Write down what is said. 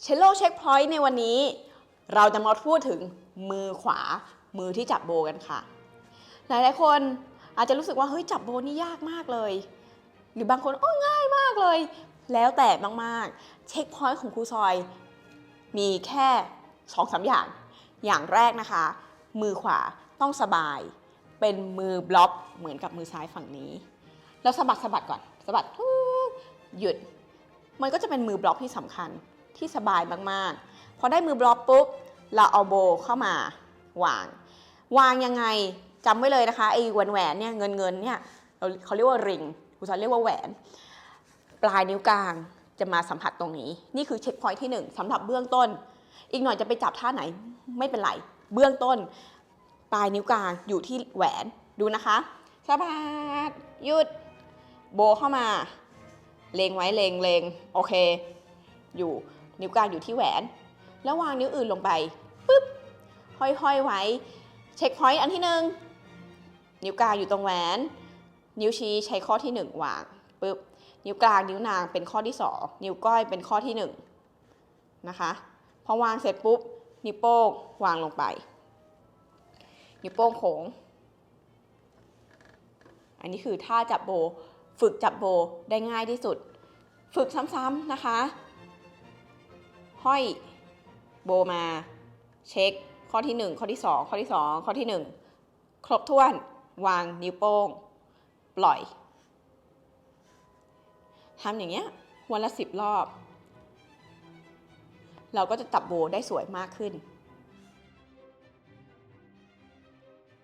เชลโลเช็คพอยต์ในวันนี้ เราจะมาพูดถึงมือขวามือที่จับโบกันค่ะ หลายๆคนอาจจะรู้สึกว่าเฮ้ยจับโบนี่ยากมากเลย หรือบางคนโอ้ง่ายมากเลย แล้วแต่มากๆ เช็คพอยต์ของครูซอย มีแค่2องสาอย่าง อย่างแรกนะคะ มือขวาต้องสบาย เป็นมือบล็อกเหมือนกับมือซ้ายฝั่งนี้ แล้วสะบัดสะบัดก่อนสะบัดหยุด มันก็จะเป็นมือบล็อกที่สำคัญ ที่สบายมากๆ พอได้มือบล็อกปุ๊บเราเอาโบเข้ามาวาง วางยังไงจำไว้เลยนะคะไอ้แหวนแหวนเนี่ยเงินเงินเนี่ยเราเขาเรียกว่าริงคุณสอนเรียกว่าแหวน ปลายนิ้วกลางจะมาสัมผัสตรงนี้ นี่คือเช็คพอยท์ที่หนึ่งสำหรับเบื้องต้น อีกหน่อยจะไปจับท่าไหนไม่เป็นไร เบื้องต้น ปลายนิ้วกลางอยู่ที่แหวนดูนะคะสะบัดหยุดโบเข้ามา เลงไว้เลงเลงโอเค อยู่ นิ้วกลางอยู่ที่แหวน แล้ววางนิ้วอื่นลงไปปุ๊บห้อยๆไว้ เช็คพอยต์อันที่หนึ่งนิ้วกลางอยู่ตรงแหวน นิ้วชี้ใช้ข้อที่หนึ่งวางปุ๊บนิ้วกลางนิ้วนางเป็นข้อที่สองนิ้วก้อยเป็นข้อที่หนึ่งนะคะพอวางเสร็จปุ๊บนิ้วโป้งวางลงไป นิ้วโป้งโค้งอันนี้คือท่าจับโบ ฝึกจับโบได้ง่ายที่สุด ฝึกซ้ำๆนะคะ ห้อยโบมาเช็คข้อที่ 1 ข้อที่ 2 ข้อที่ 2 ข้อที่ 1 ครบถ้วนวางนิ้วโป้ง ปล่อยทำอย่างเงี้ยวันละ10รอบ เราก็จะจับโบได้สวยมากขึ้น